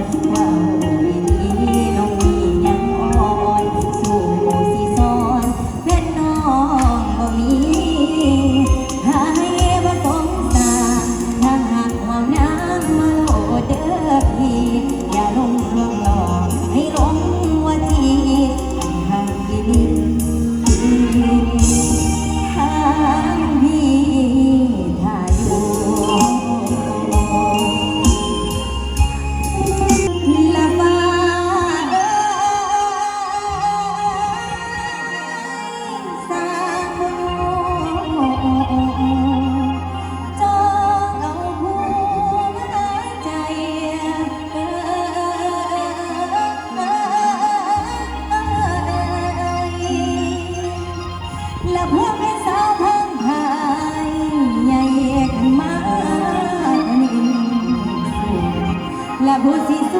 啊。la voz hizo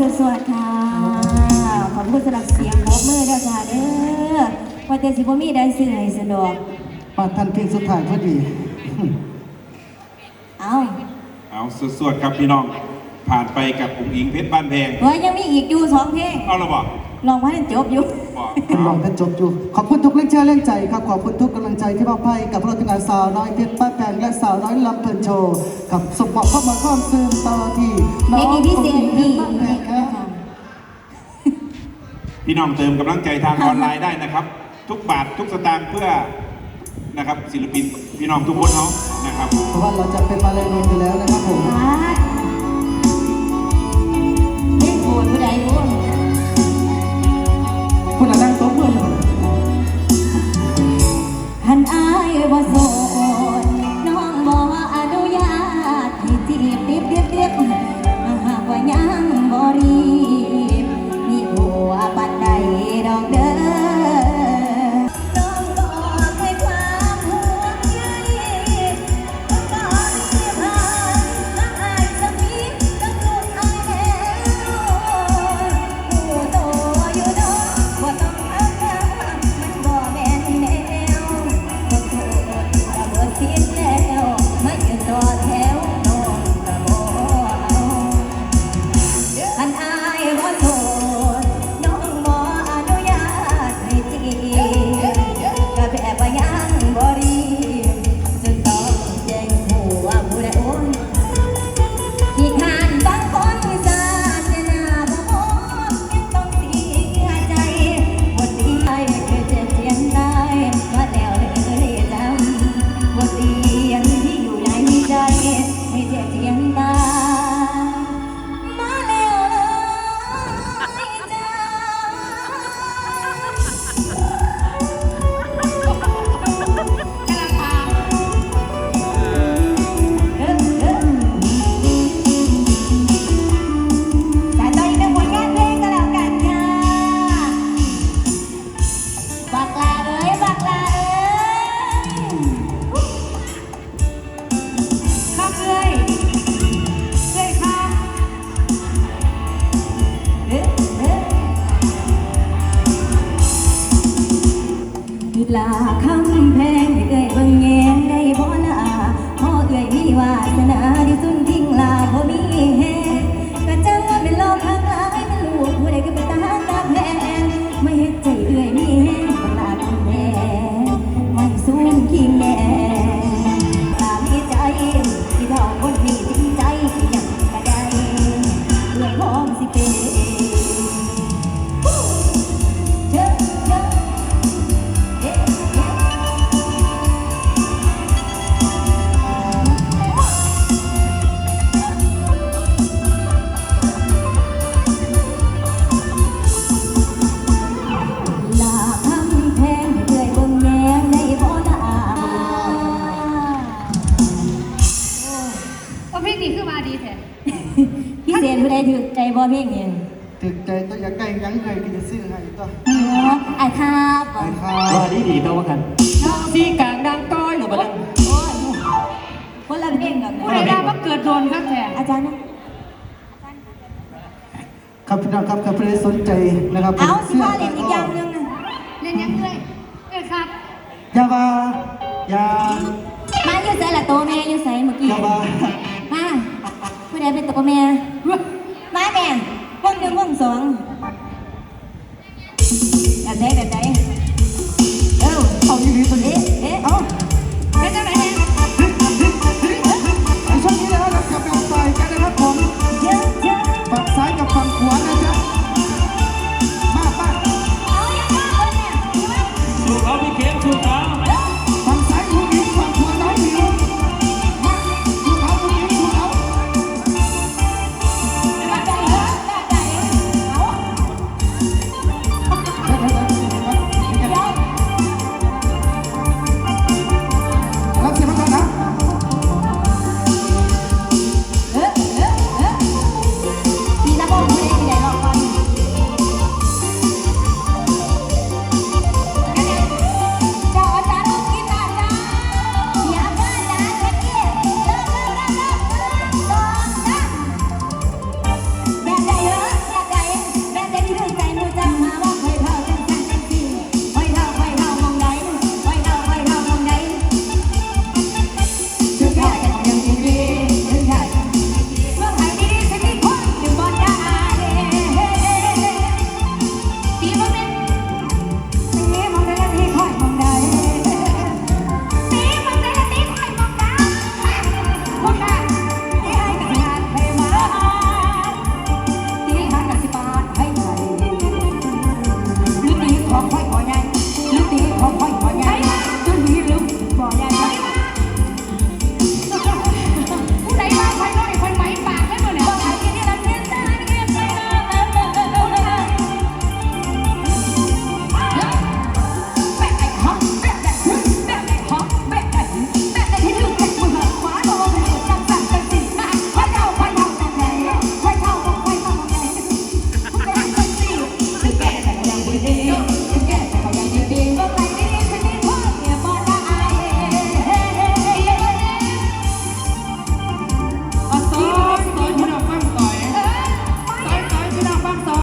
สวัสดีค่ะขอบคุณสำหรับเสียงรบมือด้วยค่ะเด้อว่าแต่สิบ่มีได้ซื้อให้สะดวกมาทันเพลงสุดท้ายพอดี เอาเอาสวัสดๆครับพี่น้อง ผ่านไปกับอุ้งอิงเพชรบ้านแพงเฮ้ยยังมีอีกอยู่สองเพลงเอาละบอกลองว่าให้จบอยู่ลองท่านจบอยู่ ขอบคุณทุกเรื่องเชื่อเรื่องใจครับ ขอบคุณทุกกำลังใจที่มาบให้กับพวกเาทีงานสาวน้อยเพชรบ้านแพงและสาวน้อยลำเพลินโชว์กับสมบัติข้อมาข้อมซึมต่อที่น้องอุ้งอิงเพชรบ้านแพงพี่น้องเติมกำลังใจทางออนไลน์ได้นะครับ ทุกบาททุกสตางค์เพื่อนะครับศิลปินพี่น้องทุกคนเขานะครับ เพราะว่าเราจะเป็นมาเลยนอมไปแล้วนะครับผม ว่าโสด นี่คือว่าดีแท้พี่เศษผู้ใดถือใจบ่เพลงเนี่ยถึกใจตัวอยากได้หยังไงก็จะซื้อให้ตัวอ๋อไอ้ครับไปครัว่าบดีดีตัวว่ากันซีกลางดังต้อยหรือเปล่าโอ้ยคนละเพลงกันผู้ใดดาว่าเกิดโดนครับแท้อาจารย์นะครับพี่น้องครับครับผู้ใดสนใจนะครับเอาสิว่าเล่นอีกอย่างหนึงนะเล่นยังเอ้ยเอ้ยครับอย่าว่าอย่ามาอยู่ใส่ละโตแม่อยู่ใส่เมื่อกี้อย่าว่า ไเป็นตะปะแม่มาแม่วงหนึ่งวงสองอันใดอันใดเอ้เขาอยู่ดตัวนี้